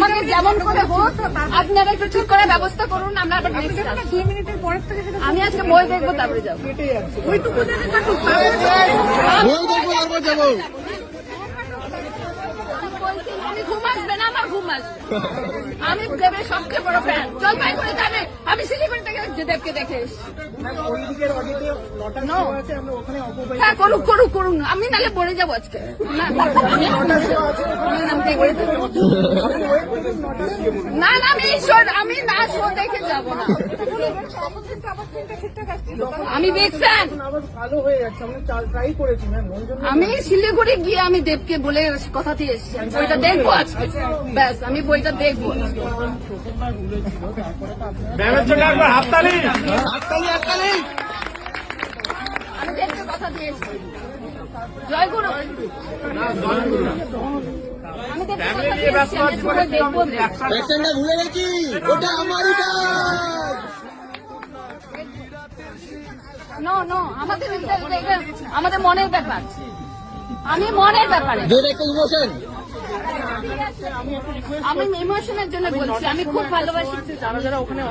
আমাকে যেমন করে হোক আপনারা একটু ঠিক করে ব্যবস্থা করুন আমরা আবার দুই মিনিটের পরের থেকে আমি আজকে বই দেখব তারপরে যাব। ওইটুকু বই দেখব তারপর যাব। আমি আমি আমি দেবের সবচেয়ে বড় ফ্যান আমি শিলিগুড়ি দেখে হ্যাঁ করুক করুক করুন আমি নালে পড়ে যাব আজকে। না, না, আমি আমি না শো দেখে যাব না। আমি হয়ে জন্য আমি শিলিগুড়ি গিয়ে আমি দেবকে বলে কথা দিয়ে এসেছি। আমি বইটা দেখব আজকে। ব্যাস আমি বইটা দেখব আমি কথা জয় গুরু। পেশেন্টটা ভুলে গেছি। ওটা আমারই নো নো আমাদের আমাদের মনের ব্যাপার। আমি মনের ব্যাপারে। আমি ইমোশনের জন্য বলছি আমি খুব ভালোবাসি। যারা যারা ওখানে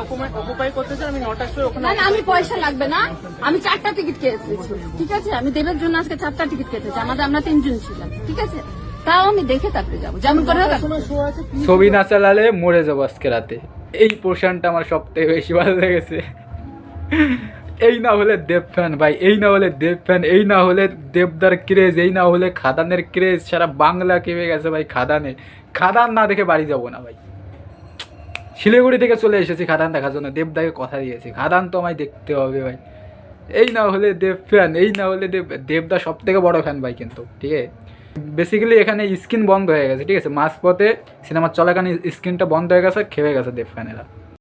অকুপাই করতেছে আমি নটার সময় ওখানে না আমি পয়সা লাগবে না। আমি চারটা টিকিট কেটেছি ঠিক আছে? আমি দেবের জন্য আজকে চারটা টিকিট কেটেছি আমাদের আমরা তিনজন ছিলাম। ঠিক আছে? তাও আমি দেখে তারপরে যাব। যেমন করে ছবি না চালালে মরে যাব আজকে রাতে। এই পোর্শনটা আমার সব থেকে বেশি ভালো লেগেছে। এই না হলে দেব ফ্যান ভাই, এই না হলে দেব ফ্যান, এই না হলে দেবদার ক্রেজ এই না হলে খাদানের ক্রেজ সারা বাংলা কেঁপে গেছে ভাই খাদানে। খাদান না দেখে বাড়ি যাব না ভাই। শিলিগুড়ি থেকে চলে এসেছি খাদান দেখার জন্য, দেবদাকে কথা দিয়েছি। খাদান তো আমায় দেখতে হবে ভাই। এই না হলে দেব ফ্যান, এই না হলে দেব, দেবদা সব থেকে বড় ফ্যান ভাই কিন্তু, ঠিক আছে? বেসিক্যালি এখানে স্ক্রিন বন্ধ হয়ে গেছে, ঠিক আছে? মাঝপথে সিনেমা চলাকালীন স্ক্রিনটা বন্ধ হয়ে গেছে খেয়ে গেছে দেব ফ্যানেরা।